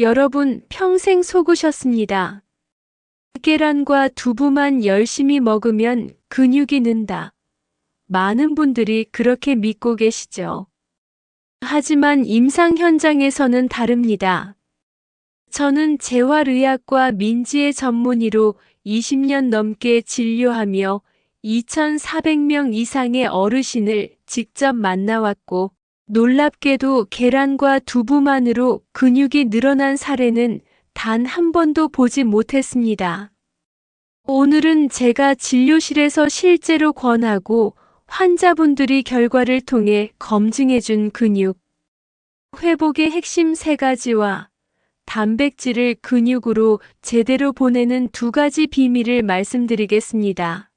여러분 평생 속으셨습니다. 계란과 두부만 열심히 먹으면 근육이 는다. 많은 분들이 그렇게 믿고 계시죠. 하지만 임상 현장에서는 다릅니다. 저는 재활의학과 민지의 전문의로 20년 넘게 진료하며 2,400명 이상의 어르신을 직접 만나왔고 놀랍게도 계란과 두부만으로 근육이 늘어난 사례는 단 한 번도 보지 못했습니다. 오늘은 제가 진료실에서 실제로 권하고 환자분들이 결과를 통해 검증해준 근육, 회복의 핵심 세 가지와 단백질을 근육으로 제대로 보내는 두 가지 비밀을 말씀드리겠습니다.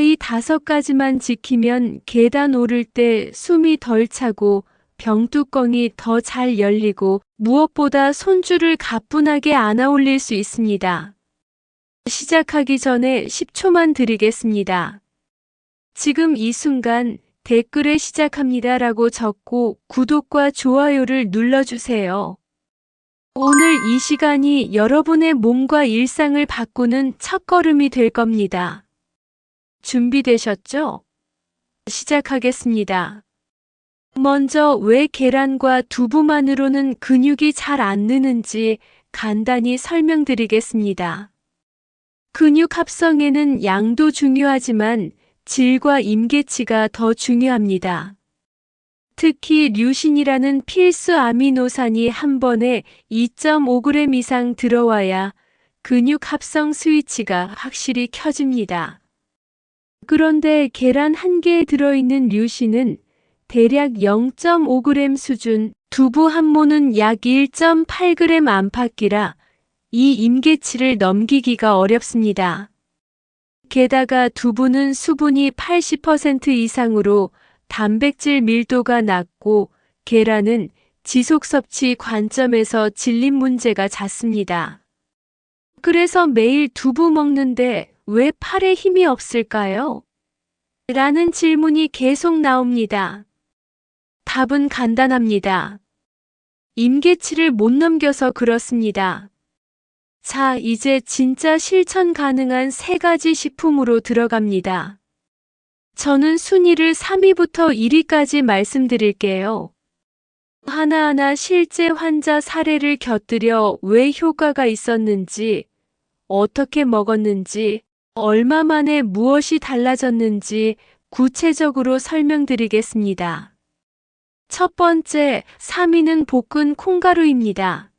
이 다섯 가지만 지키면 계단 오를 때 숨이 덜 차고 병뚜껑이 더 잘 열리고 무엇보다 손줄을 가뿐하게 안아 올릴 수 있습니다. 시작하기 전에 10초만 드리겠습니다. 지금 이 순간 댓글에 시작합니다 라고 적고 구독과 좋아요를 눌러주세요. 오늘 이 시간이 여러분의 몸과 일상을 바꾸는 첫걸음이 될 겁니다. 준비되셨죠? 시작하겠습니다. 먼저 왜 계란과 두부만으로는 근육이 잘 안 느는지 간단히 설명드리겠습니다. 근육 합성에는 양도 중요하지만 질과 임계치가 더 중요합니다. 특히 류신이라는 필수 아미노산이 한 번에 2.5g 이상 들어와야 근육 합성 스위치가 확실히 켜집니다. 그런데 계란 한 개에 들어있는 류신은 대략 0.5g 수준, 두부 한 모는 약 1.8g 안팎이라 이 임계치를 넘기기가 어렵습니다. 게다가 두부는 수분이 80% 이상으로 단백질 밀도가 낮고 계란은 지속 섭취 관점에서 질린 문제가 잦습니다. 그래서 매일 두부 먹는데 왜 팔에 힘이 없을까요? 라는 질문이 계속 나옵니다. 답은 간단합니다. 임계치를 못 넘겨서 그렇습니다. 자, 이제 진짜 실천 가능한 세 가지 식품으로 들어갑니다. 저는 순위를 3위부터 1위까지 말씀드릴게요. 하나하나 실제 환자 사례를 곁들여 왜 효과가 있었는지, 어떻게 먹었는지, 얼마 만에 무엇이 달라졌는지 구체적으로 설명드리겠습니다. 첫 번째, 3위는 볶은 콩가루입니다.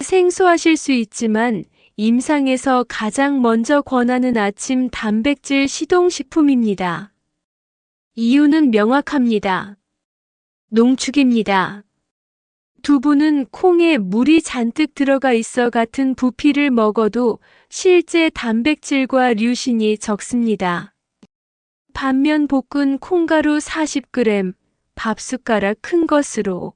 생소하실 수 있지만 임상에서 가장 먼저 권하는 아침 단백질 시동식품입니다. 이유는 명확합니다. 농축입니다. 두부는 콩에 물이 잔뜩 들어가 있어 같은 부피를 먹어도 실제 단백질과 류신이 적습니다. 반면 볶은 콩가루 40g, 밥숟가락 큰 것으로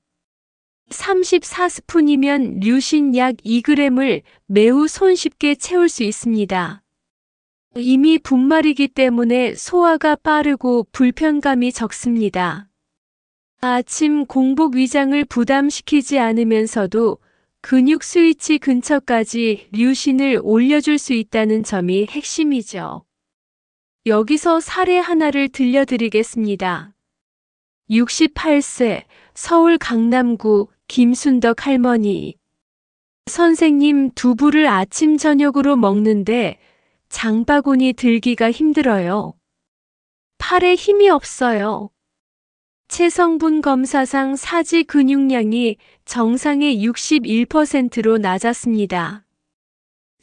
34스푼이면 류신 약 2g을 매우 손쉽게 채울 수 있습니다. 이미 분말이기 때문에 소화가 빠르고 불편감이 적습니다. 아침 공복 위장을 부담시키지 않으면서도 근육 스위치 근처까지 류신을 올려줄 수 있다는 점이 핵심이죠. 여기서 사례 하나를 들려드리겠습니다. 68세 서울 강남구 김순덕 할머니. 선생님 두부를 아침 저녁으로 먹는데 장바구니 들기가 힘들어요. 팔에 힘이 없어요. 체성분 검사상 사지 근육량이 정상의 61%로 낮았습니다.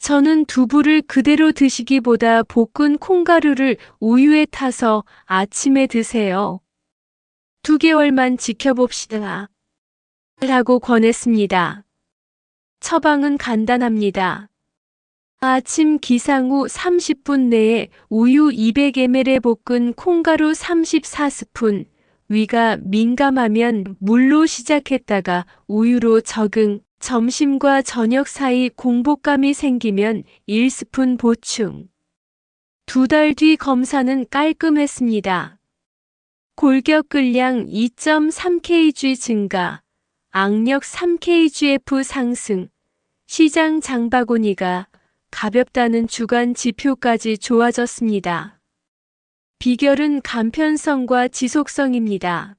저는 두부를 그대로 드시기보다 볶은 콩가루를 우유에 타서 아침에 드세요. 두 개월만 지켜봅시다. 라고 권했습니다. 처방은 간단합니다. 아침 기상 후 30분 내에 우유 200ml에 볶은 콩가루 34스푼, 위가 민감하면 물로 시작했다가 우유로 적응, 점심과 저녁 사이 공복감이 생기면 1스푼 보충. 두 달 뒤 검사는 깔끔했습니다. 골격근량 2.3kg 증가, 악력 3kgf 상승, 시장 장바구니가 가볍다는 주간 지표까지 좋아졌습니다. 비결은 간편성과 지속성입니다.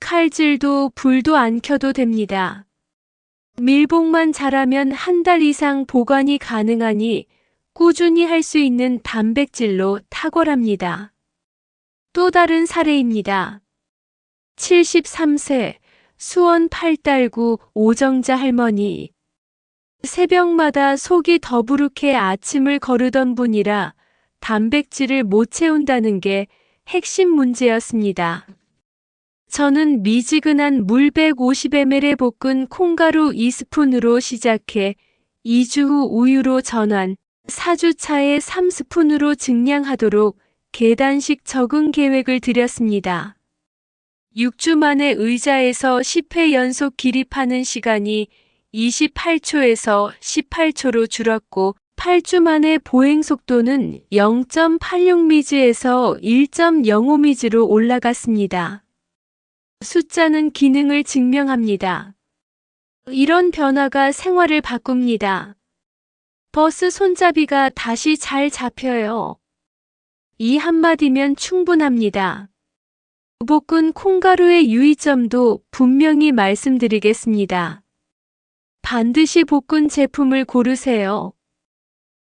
칼질도 불도 안 켜도 됩니다. 밀봉만 잘하면 한 달 이상 보관이 가능하니 꾸준히 할 수 있는 단백질로 탁월합니다. 또 다른 사례입니다. 73세 수원 팔달구 오정자 할머니. 새벽마다 속이 더부룩해 아침을 거르던 분이라 단백질을 못 채운다는 게 핵심 문제였습니다. 저는 미지근한 물 150ml에 볶은 콩가루 2스푼으로 시작해 2주 후 우유로 전환, 4주 차에 3스푼으로 증량하도록 계단식 적응 계획을 드렸습니다. 6주 만에 의자에서 10회 연속 기립하는 시간이 28초에서 18초로 줄었고 8주 만에 보행 속도는 0.86미즈에서 1.05미즈로 올라갔습니다. 숫자는 기능을 증명합니다. 이런 변화가 생활을 바꿉니다. 버스 손잡이가 다시 잘 잡혀요. 이 한마디면 충분합니다. 볶은 콩가루의 유의점도 분명히 말씀드리겠습니다. 반드시 볶은 제품을 고르세요.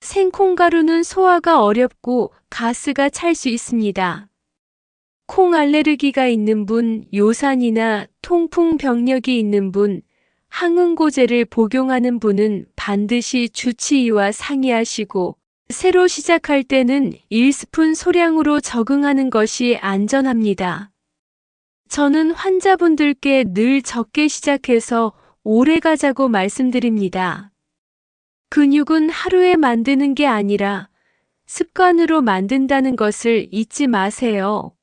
생콩가루는 소화가 어렵고 가스가 찰 수 있습니다. 콩 알레르기가 있는 분, 요산이나 통풍 병력이 있는 분, 항응고제를 복용하는 분은 반드시 주치의와 상의하시고 새로 시작할 때는 1스푼 소량으로 적응하는 것이 안전합니다. 저는 환자분들께 늘 적게 시작해서 오래 가자고 말씀드립니다. 근육은 하루에 만드는 게 아니라 습관으로 만든다는 것을 잊지 마세요.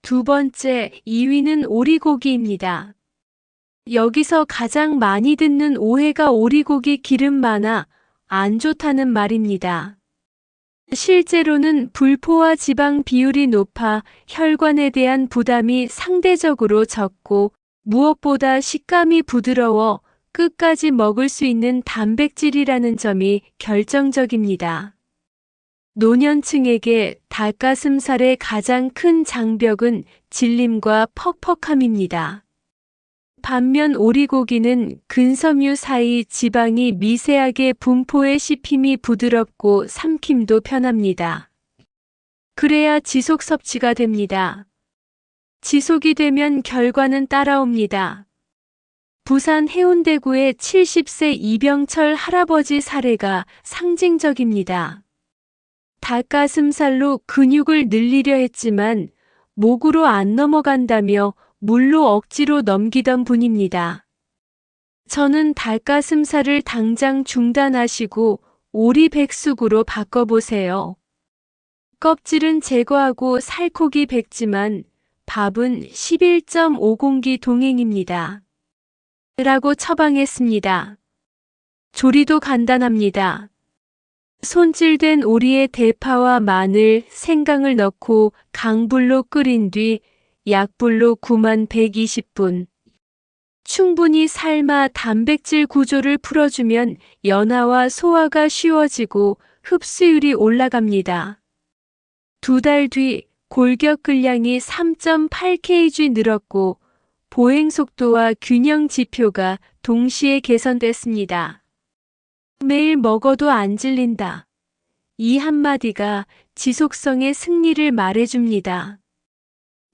두 번째, 2위는 오리고기입니다. 여기서 가장 많이 듣는 오해가 오리고기 기름 많아 안 좋다는 말입니다. 실제로는 불포화 지방 비율이 높아 혈관에 대한 부담이 상대적으로 적고 무엇보다 식감이 부드러워 끝까지 먹을 수 있는 단백질이라는 점이 결정적입니다. 노년층에게 닭가슴살의 가장 큰 장벽은 질림과 퍽퍽함입니다. 반면 오리고기는 근섬유 사이 지방이 미세하게 분포해 씹힘이 부드럽고 삼킴도 편합니다. 그래야 지속 섭취가 됩니다. 지속이 되면 결과는 따라옵니다. 부산 해운대구의 70세 이병철 할아버지 사례가 상징적입니다. 닭가슴살로 근육을 늘리려 했지만 목으로 안 넘어간다며 물로 억지로 넘기던 분입니다. 저는 닭가슴살을 당장 중단하시고 오리 백숙으로 바꿔보세요. 껍질은 제거하고 살코기 백지만 밥은 11.5공기 동행입니다. 라고 처방했습니다. 조리도 간단합니다. 손질된 오리의 대파와 마늘, 생강을 넣고 강불로 끓인 뒤 약불로 9만 120분. 충분히 삶아 단백질 구조를 풀어주면 연화와 소화가 쉬워지고 흡수율이 올라갑니다. 두 달 뒤 골격 근량이 3.8kg 늘었고 보행 속도와 균형 지표가 동시에 개선됐습니다. 매일 먹어도 안 질린다. 이 한마디가 지속성의 승리를 말해줍니다.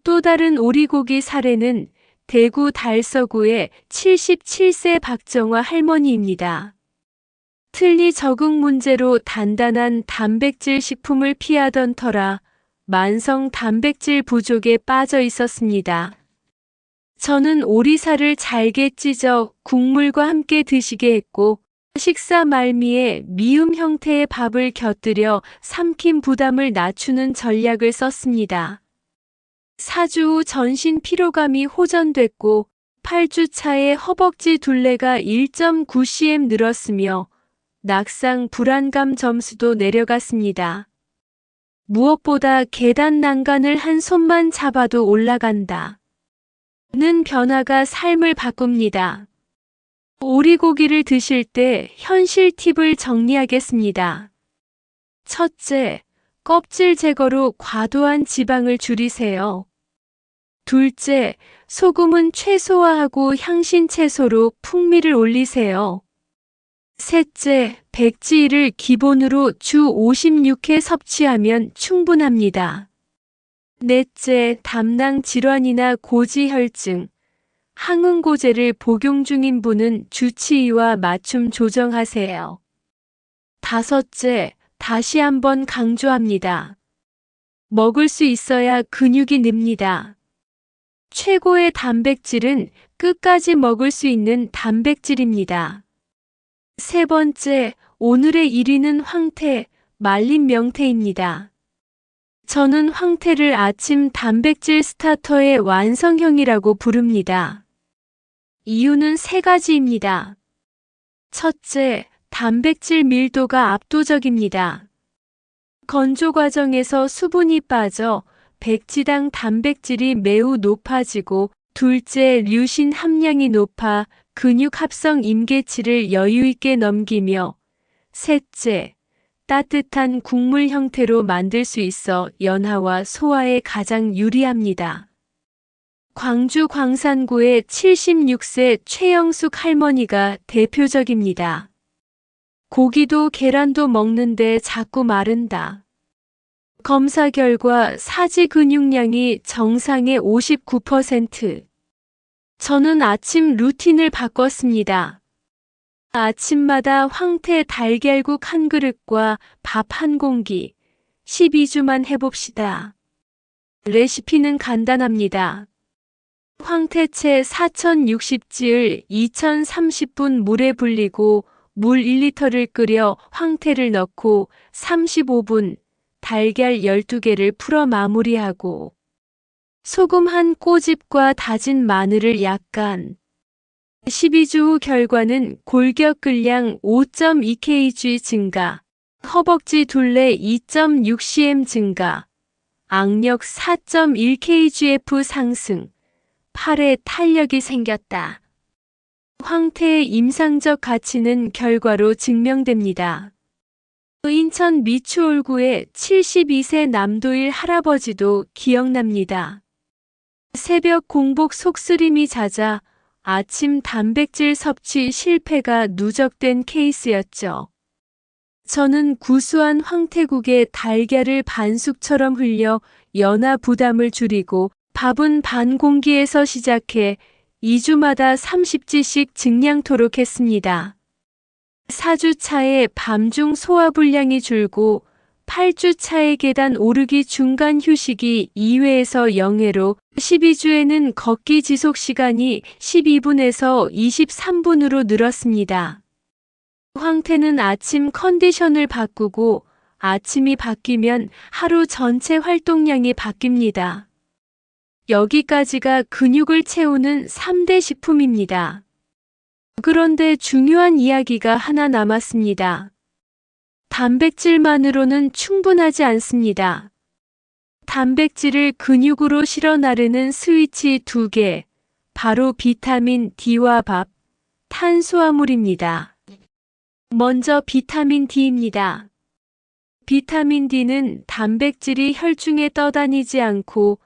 또 다른 오리고기 사례는 대구 달서구의 77세 박정화 할머니입니다. 틀니 적응 문제로 단단한 단백질 식품을 피하던 터라 만성 단백질 부족에 빠져 있었습니다. 저는 오리살을 잘게 찢어 국물과 함께 드시게 했고 식사 말미에 미음 형태의 밥을 곁들여 삼킴 부담을 낮추는 전략을 썼습니다. 4주 후 전신 피로감이 호전됐고 8주 차에 허벅지 둘레가 1.9cm 늘었으며 낙상 불안감 점수도 내려갔습니다. 무엇보다 계단 난간을 한 손만 잡아도 올라간다. 는 변화가 삶을 바꿉니다. 오리고기를 드실 때 현실 팁을 정리하겠습니다. 첫째, 껍질 제거로 과도한 지방을 줄이세요. 둘째, 소금은 최소화하고 향신 채소로 풍미를 올리세요. 셋째, 백지를 기본으로 주 56회 섭취하면 충분합니다. 넷째, 담낭 질환이나 고지혈증, 항응고제를 복용 중인 분은 주치의와 맞춤 조정하세요. 다섯째, 다시 한번 강조합니다. 먹을 수 있어야 근육이 늡니다. 최고의 단백질은 끝까지 먹을 수 있는 단백질입니다. 세 번째, 오늘의 1위는 황태, 말린 명태입니다. 저는 황태를 아침 단백질 스타터의 완성형이라고 부릅니다. 이유는 세 가지입니다. 첫째, 단백질 밀도가 압도적입니다. 건조 과정에서 수분이 빠져 백지당 단백질이 매우 높아지고 둘째, 류신 함량이 높아 근육 합성 임계치를 여유있게 넘기며 셋째, 따뜻한 국물 형태로 만들 수 있어 연화와 소화에 가장 유리합니다. 광주 광산구의 76세 최영숙 할머니가 대표적입니다. 고기도 계란도 먹는데 자꾸 마른다. 검사 결과 사지 근육량이 정상의 59%. 저는 아침 루틴을 바꿨습니다. 아침마다 황태 달걀국 한 그릇과 밥 한 공기. 12주만 해봅시다. 레시피는 간단합니다. 황태채 4060찌을 2030분 물에 불리고 물 1리터를 끓여 황태를 넣고 35분 달걀 12개를 풀어 마무리하고 소금 한 꼬집과 다진 마늘을 약간 12주 후 결과는 골격 근량 5.2kg 증가, 허벅지 둘레 2.6cm 증가, 악력 4.1kgf 상승, 팔에 탄력이 생겼다. 황태의 임상적 가치는 결과로 증명됩니다. 인천 미추홀구의 72세 남도일 할아버지도 기억납니다. 새벽 공복 속쓰림이 잦아 아침 단백질 섭취 실패가 누적된 케이스였죠. 저는 구수한 황태국에 달걀을 반숙처럼 흘려 연화 부담을 줄이고 밥은 반 공기에서 시작해 2주마다 30지씩 증량토록 했습니다. 4주 차에 밤중 소화불량이 줄고 8주 차에 계단 오르기 중간 휴식이 2회에서 0회로 12주에는 걷기 지속 시간이 12분에서 23분으로 늘었습니다. 황태는 아침 컨디션을 바꾸고 아침이 바뀌면 하루 전체 활동량이 바뀝니다. 여기까지가 근육을 채우는 3대 식품입니다. 그런데 중요한 이야기가 하나 남았습니다. 단백질만으로는 충분하지 않습니다. 단백질을 근육으로 실어 나르는 스위치 두 개, 바로 비타민 D와 밥, 탄수화물입니다. 먼저 비타민 D입니다. 비타민 D는 단백질이 혈중에 떠다니지 않고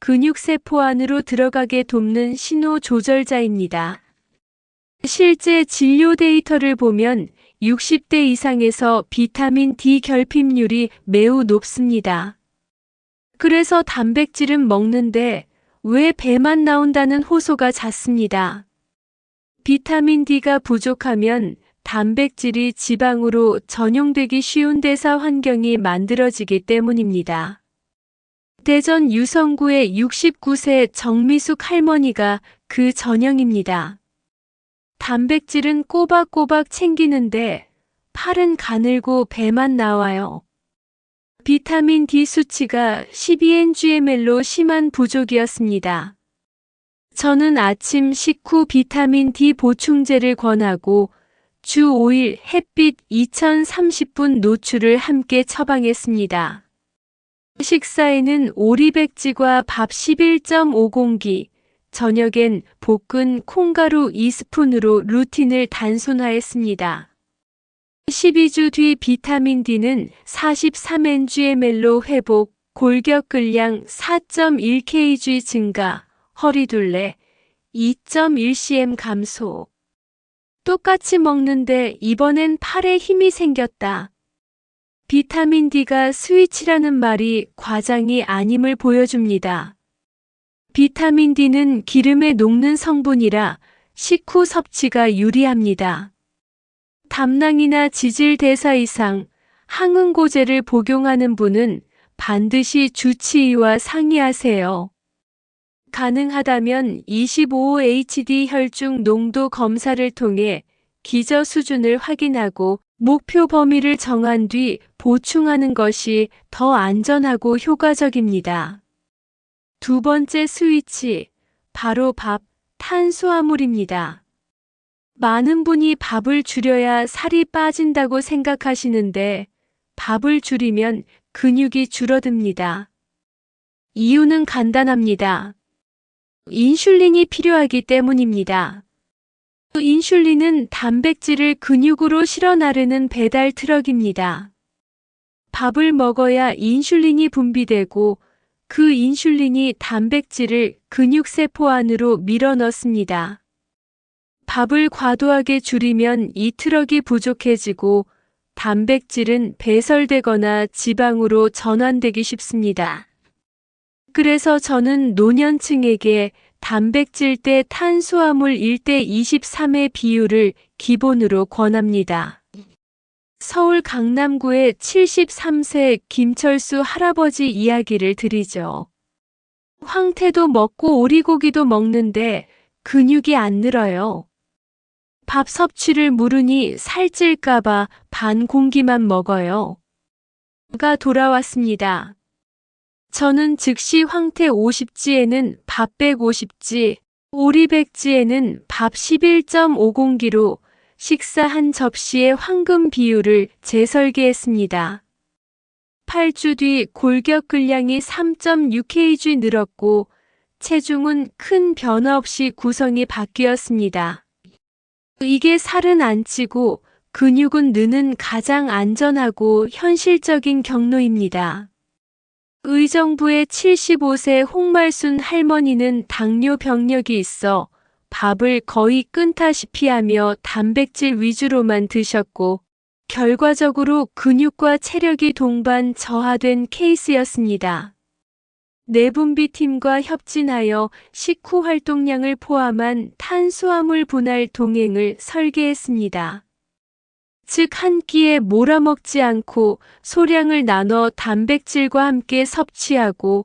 근육세포 안으로 들어가게 돕는 신호 조절자입니다. 실제 진료 데이터를 보면 60대 이상에서 비타민 D 결핍률이 매우 높습니다. 그래서 단백질은 먹는데 왜 배만 나온다는 호소가 잦습니다. 비타민 D가 부족하면 단백질이 지방으로 전용되기 쉬운 대사 환경이 만들어지기 때문입니다. 대전 유성구의 69세 정미숙 할머니가 그 전형입니다. 단백질은 꼬박꼬박 챙기는데 팔은 가늘고 배만 나와요. 비타민 D 수치가 12NGML로 심한 부족이었습니다. 저는 아침 식후 비타민 D 보충제를 권하고 주 5일 햇빛 2030분 노출을 함께 처방했습니다. 식사에는 오리백지과 밥 11.5공기, 저녁엔 볶은 콩가루 2스푼으로 루틴을 단순화했습니다. 12주 뒤 비타민 D는 43NGML로 회복, 골격근량 4.1kg 증가, 허리둘레 2.1cm 감소. 똑같이 먹는데 이번엔 팔에 힘이 생겼다. 비타민 D가 스위치라는 말이 과장이 아님을 보여줍니다. 비타민 D는 기름에 녹는 성분이라 식후 섭취가 유리합니다. 담낭이나 지질 대사 이상 항응고제를 복용하는 분은 반드시 주치의와 상의하세요. 가능하다면 25HD 혈중 농도 검사를 통해 기저 수준을 확인하고 목표 범위를 정한 뒤 보충하는 것이 더 안전하고 효과적입니다. 두 번째 스위치, 바로 밥, 탄수화물입니다. 많은 분이 밥을 줄여야 살이 빠진다고 생각하시는데 밥을 줄이면 근육이 줄어듭니다. 이유는 간단합니다. 인슐린이 필요하기 때문입니다. 인슐린은 단백질을 근육으로 실어 나르는 배달 트럭입니다. 밥을 먹어야 인슐린이 분비되고 그 인슐린이 단백질을 근육세포 안으로 밀어 넣습니다. 밥을 과도하게 줄이면 이 트럭이 부족해지고 단백질은 배설되거나 지방으로 전환되기 쉽습니다. 그래서 저는 노년층에게 단백질 대 탄수화물 1대 23의 비율을 기본으로 권합니다. 서울 강남구의 73세 김철수 할아버지 이야기를 드리죠. 황태도 먹고 오리고기도 먹는데 근육이 안 늘어요. 밥 섭취를 물으니 살찔까봐 반 공기만 먹어요. 가 돌아왔습니다. 저는 즉시 황태 50지에는 밥 150지, 오리 100지에는 밥 11.5공기로 식사 한 접시의 황금 비율을 재설계했습니다. 8주 뒤 골격 근량이 3.6kg 늘었고 체중은 큰 변화 없이 구성이 바뀌었습니다. 이게 살은 안 찌고 근육은 느는 가장 안전하고 현실적인 경로입니다. 의정부의 75세 홍말순 할머니는 당뇨 병력이 있어 밥을 거의 끊다시피 하며 단백질 위주로만 드셨고 결과적으로 근육과 체력이 동반 저하된 케이스였습니다. 내분비팀과 협진하여 식후 활동량을 포함한 탄수화물 분할 동행을 설계했습니다. 즉, 한 끼에 몰아먹지 않고 소량을 나눠 단백질과 함께 섭취하고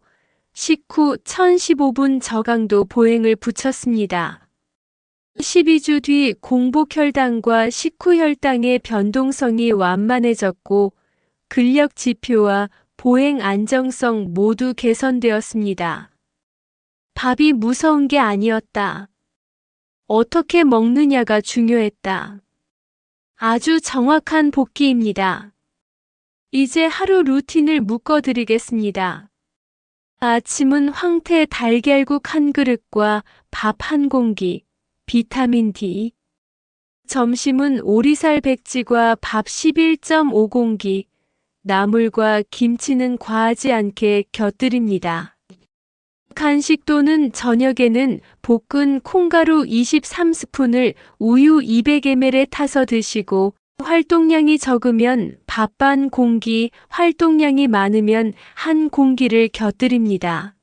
식후 1015분 저강도 보행을 붙였습니다. 12주 뒤 공복혈당과 식후혈당의 변동성이 완만해졌고 근력 지표와 보행 안정성 모두 개선되었습니다. 밥이 무서운 게 아니었다. 어떻게 먹느냐가 중요했다. 아주 정확한 복기입니다. 이제 하루 루틴을 묶어드리겠습니다. 아침은 황태 달걀국 한 그릇과 밥 한 공기, 비타민 D. 점심은 오리살 백지과 밥 11.5공기, 나물과 김치는 과하지 않게 곁들입니다. 간식 또는 저녁에는 볶은 콩가루 23스푼을 우유 200ml에 타서 드시고 활동량이 적으면 밥 반 공기, 활동량이 많으면 한 공기를 곁들입니다.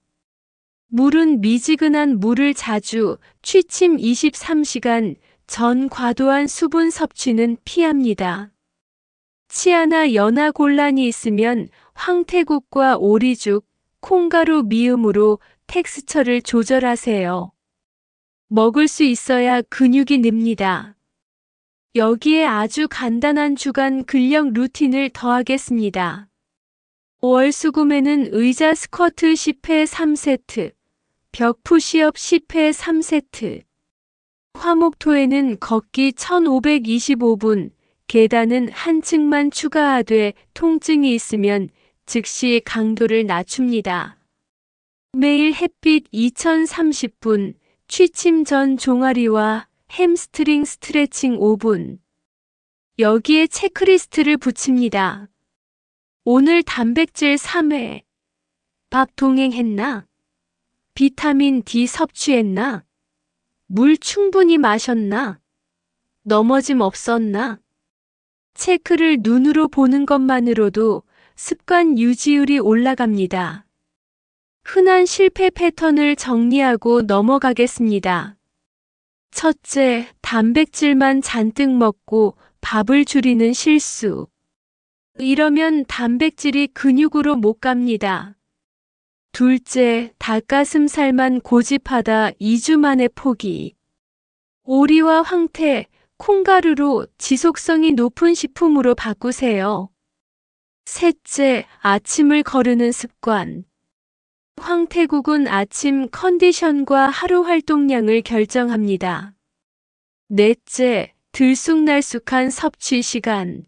물은 미지근한 물을 자주 취침 23시간 전 과도한 수분 섭취는 피합니다. 치아나 연하 곤란이 있으면 황태국과 오리죽, 콩가루 미음으로 텍스처를 조절하세요. 먹을 수 있어야 근육이 늡니다. 여기에 아주 간단한 주간 근력 루틴을 더하겠습니다. 월수금에는 의자 스쿼트 10회 3세트, 벽 푸시업 10회 3세트, 화목토에는 걷기 1525분, 계단은 한 층만 추가하되 통증이 있으면 즉시 강도를 낮춥니다. 매일 햇빛 2030분, 취침 전 종아리와 햄스트링 스트레칭 5분. 여기에 체크리스트를 붙입니다. 오늘 단백질 3회. 밥 동행했나? 비타민 D 섭취했나? 물 충분히 마셨나? 넘어짐 없었나? 체크를 눈으로 보는 것만으로도 습관 유지율이 올라갑니다. 흔한 실패 패턴을 정리하고 넘어가겠습니다. 첫째, 단백질만 잔뜩 먹고 밥을 줄이는 실수. 이러면 단백질이 근육으로 못 갑니다. 둘째, 닭가슴살만 고집하다 2주 만에 포기. 오리와 황태, 콩가루로 지속성이 높은 식품으로 바꾸세요. 셋째, 아침을 거르는 습관. 황태국은 아침 컨디션과 하루 활동량을 결정합니다. 넷째, 들쑥날쑥한 섭취 시간.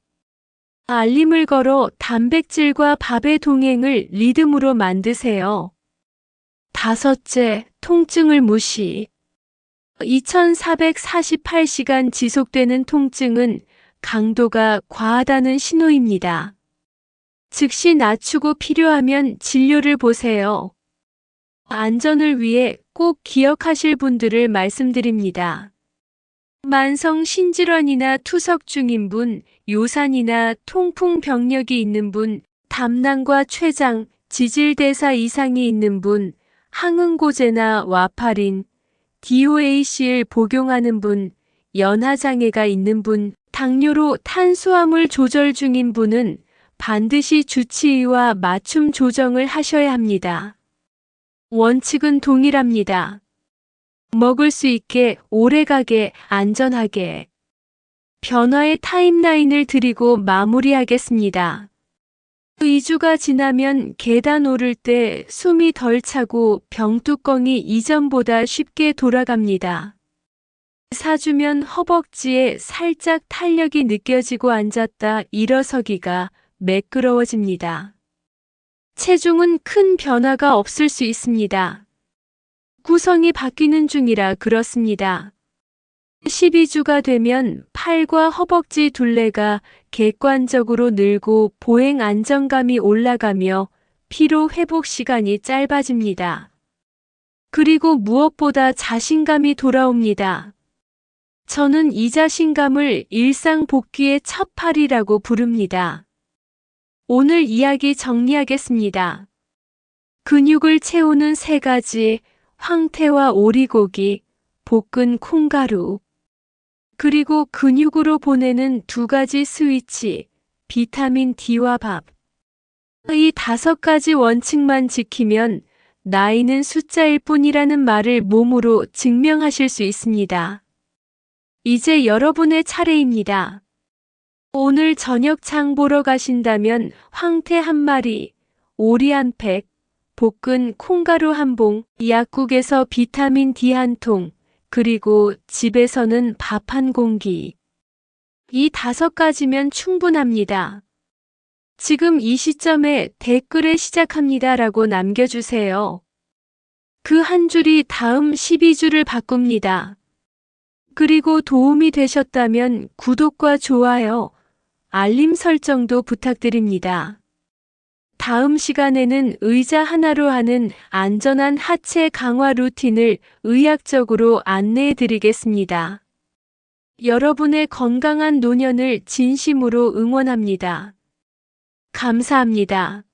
알림을 걸어 단백질과 밥의 동행을 리듬으로 만드세요. 다섯째, 통증을 무시. 2448시간 지속되는 통증은 강도가 과하다는 신호입니다. 즉시 낮추고 필요하면 진료를 보세요. 안전을 위해 꼭 기억하실 분들을 말씀드립니다. 만성 신질환이나 투석 중인 분, 요산이나 통풍 병력이 있는 분, 담낭과 췌장, 지질대사 이상이 있는 분, 항응고제나 와파린, DOAC를 복용하는 분, 연하장애가 있는 분, 당뇨로 탄수화물 조절 중인 분은 반드시 주치의와 맞춤 조정을 하셔야 합니다. 원칙은 동일합니다. 먹을 수 있게 오래가게 안전하게 변화의 타임라인을 드리고 마무리하겠습니다. 2주가 지나면 계단 오를 때 숨이 덜 차고 병뚜껑이 이전보다 쉽게 돌아갑니다. 4주면 허벅지에 살짝 탄력이 느껴지고 앉았다 일어서기가 매끄러워집니다. 체중은 큰 변화가 없을 수 있습니다. 구성이 바뀌는 중이라 그렇습니다. 12주가 되면 팔과 허벅지 둘레가 객관적으로 늘고 보행 안정감이 올라가며 피로 회복 시간이 짧아집니다. 그리고 무엇보다 자신감이 돌아옵니다. 저는 이 자신감을 일상 복귀의 첫 팔이라고 부릅니다. 오늘 이야기 정리하겠습니다. 근육을 채우는 세 가지, 황태와 오리고기, 볶은 콩가루, 그리고 근육으로 보내는 두 가지 스위치, 비타민 D와 밥. 이 다섯 가지 원칙만 지키면 나이는 숫자일 뿐이라는 말을 몸으로 증명하실 수 있습니다. 이제 여러분의 차례입니다. 오늘 저녁 장 보러 가신다면 황태 한 마리, 오리 한 팩, 볶은 콩가루 한 봉, 약국에서 비타민 D 한 통, 그리고 집에서는 밥 한 공기. 이 다섯 가지면 충분합니다. 지금 이 시점에 댓글에 시작합니다 라고 남겨주세요. 그 한 줄이 다음 12줄을 바꿉니다. 그리고 도움이 되셨다면 구독과 좋아요, 알림 설정도 부탁드립니다. 다음 시간에는 의자 하나로 하는 안전한 하체 강화 루틴을 의학적으로 안내해 드리겠습니다. 여러분의 건강한 노년을 진심으로 응원합니다. 감사합니다.